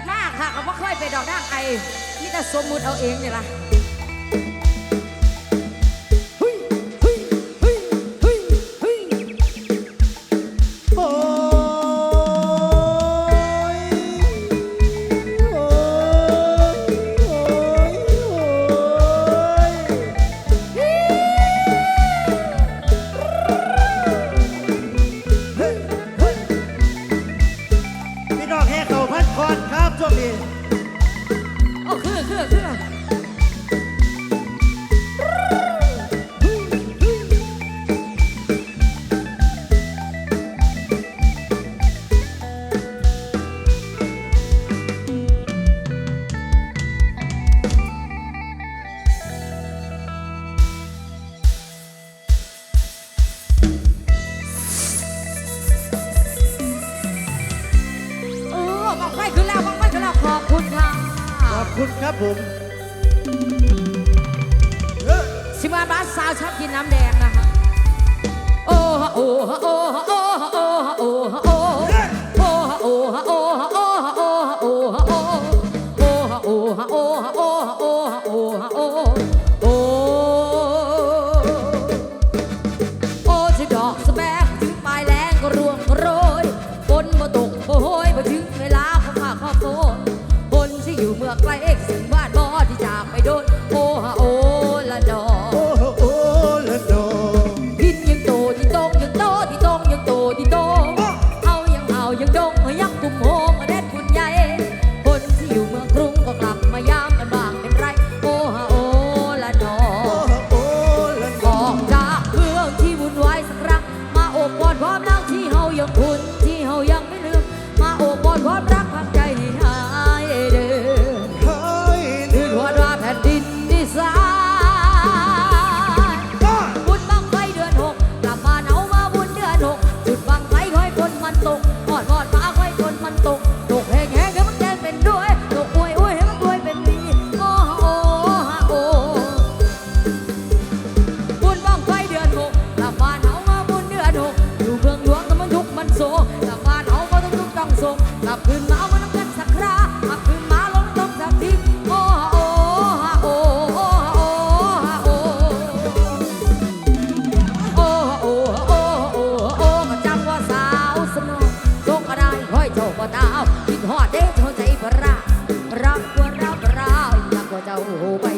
ดหน้าค่ะก็บ่เคยไปดอกหน้าไอมิแต่สมมุติเอาเองนี่ล่ะ น้ำแดงนะ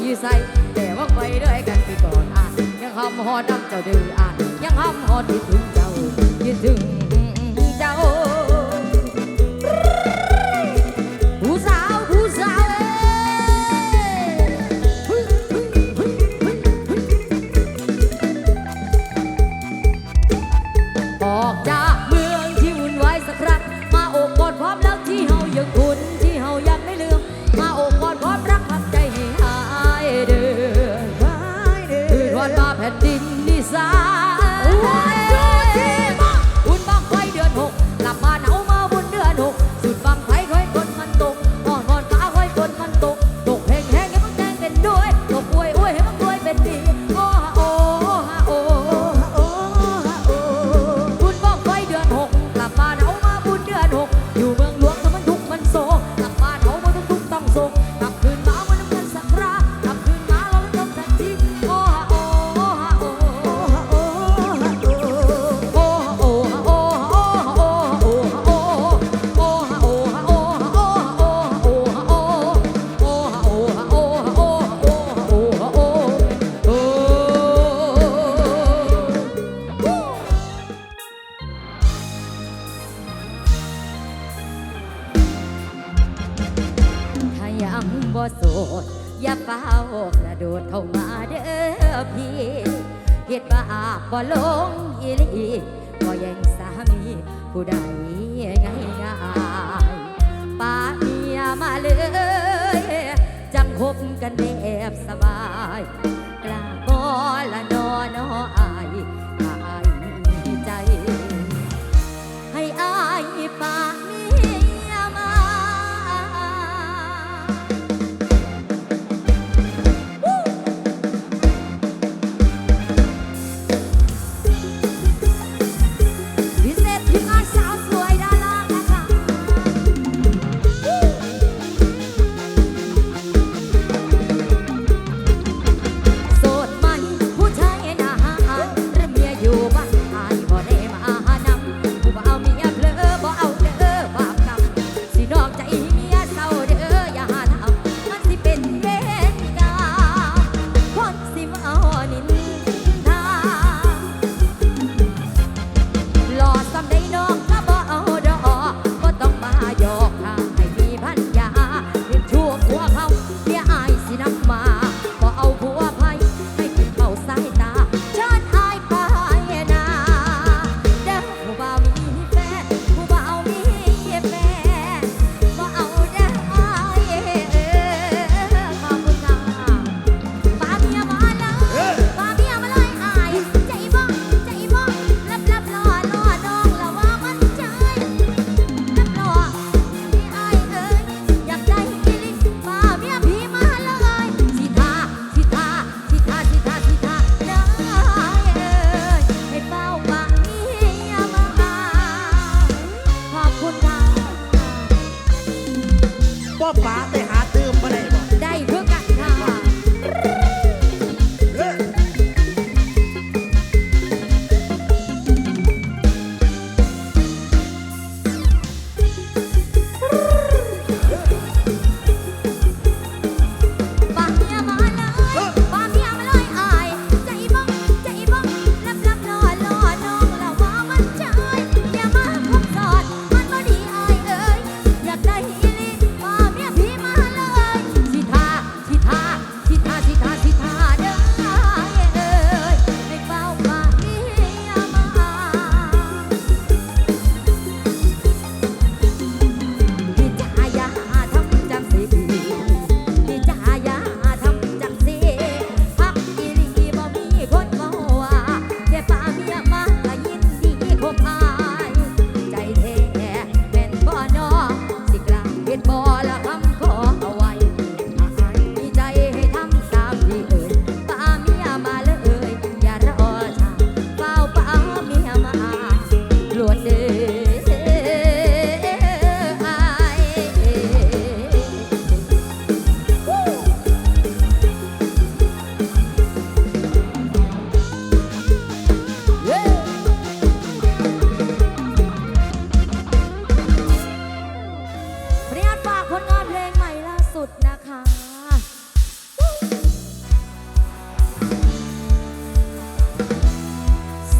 อยู่ใส่แต่ว่าไปด้วยกันไปก่อนอะยังคมฮอดน้ำเจ้าดื้ออะยังคมฮอดที่ถึงเจ้าที่ถึง บกันแบบสบายกล้าบ Papai.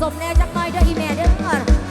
สมแน่จักหน่อยเด้ออีแม่เด้อ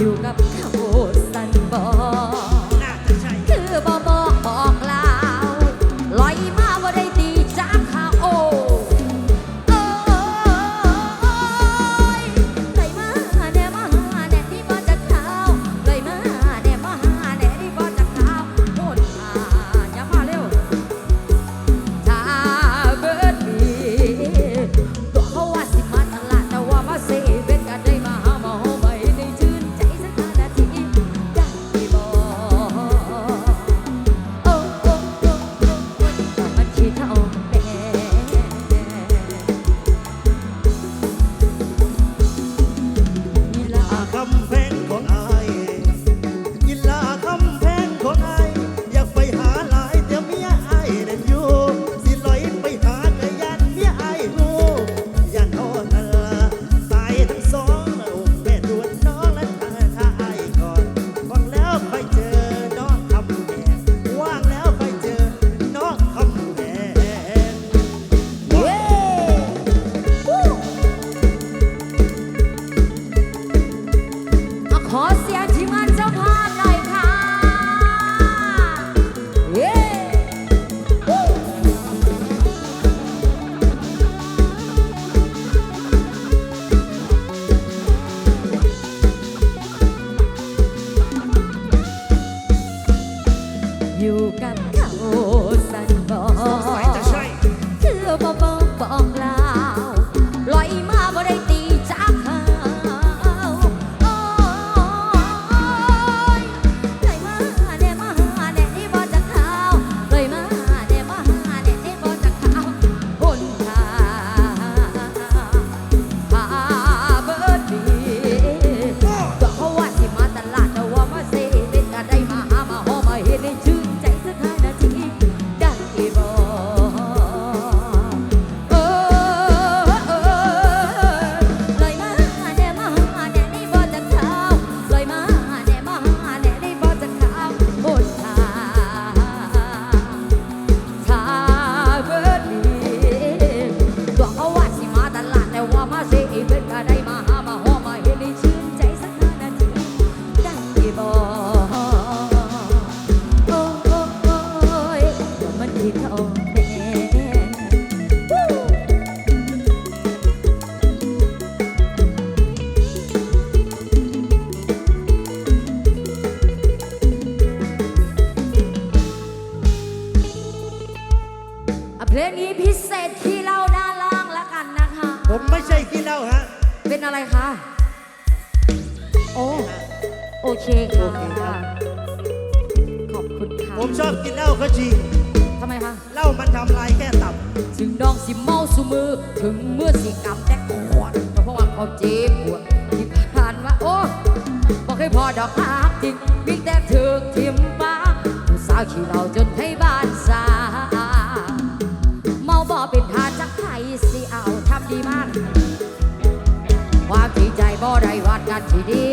อยู่กับ করে เพลงนี้พิเศษที่เล่าด้านล่างละกันนะคะ ผมไม่ใช่ขี้เหล้าฮะ เป็นอะไรคะ โอ้โอเคค่ะคครับ ขอบคุณค่ะผมชอบกินเหล้าก็จริงทำไมคะเหล้ามันทำลายแค่ตับ ถึงดองสิเมาสุมือ ถึงเมื่อสิกำแต่ขวดเพราะว่าเขาเจ็บปวดที่ผ่านมาโอ้บอกให้พอดอกอาบจริงมีแต่ถึกทิมปากงสาวขี้เหล้าจนให้บ้านีสิเอาทำดีมาก ความที่ใจบ่ได้วัดกันที่ดี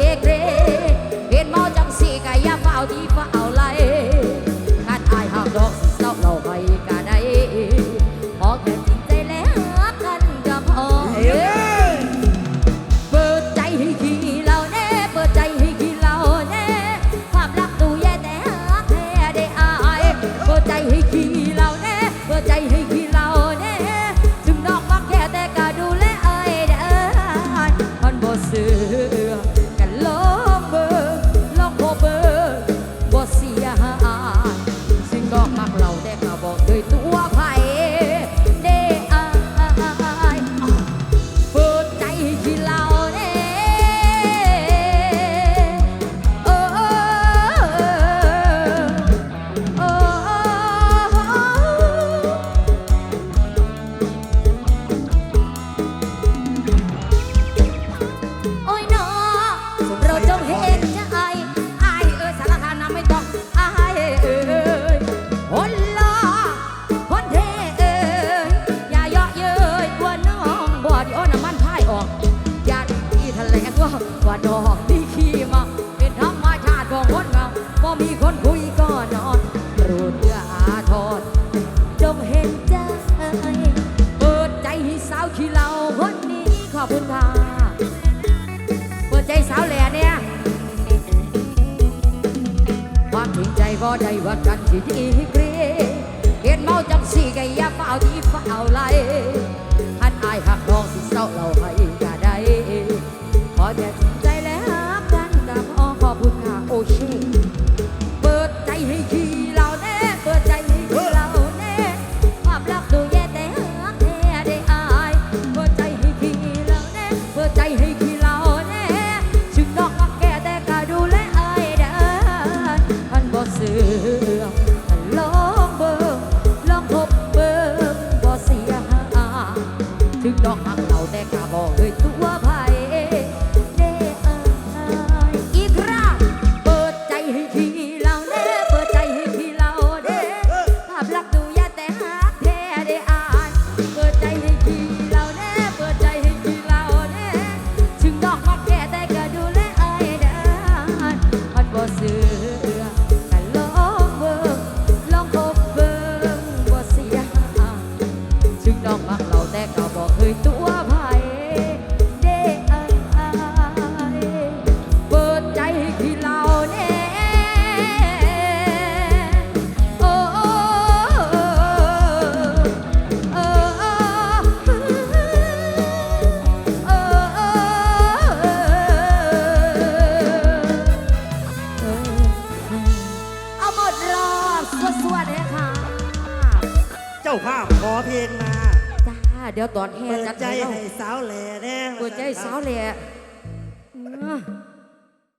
ดีเกรเห็นเมาจังสี่ก่ยาเฝ้าที่เฝ้าไหลหันอายหักน้องสิเศร้าเราให เดี๋ยวตอนแห่เปิดจัดใจให้เราให้สาวแหล่แน่เปิดใจสาวแหล่เออ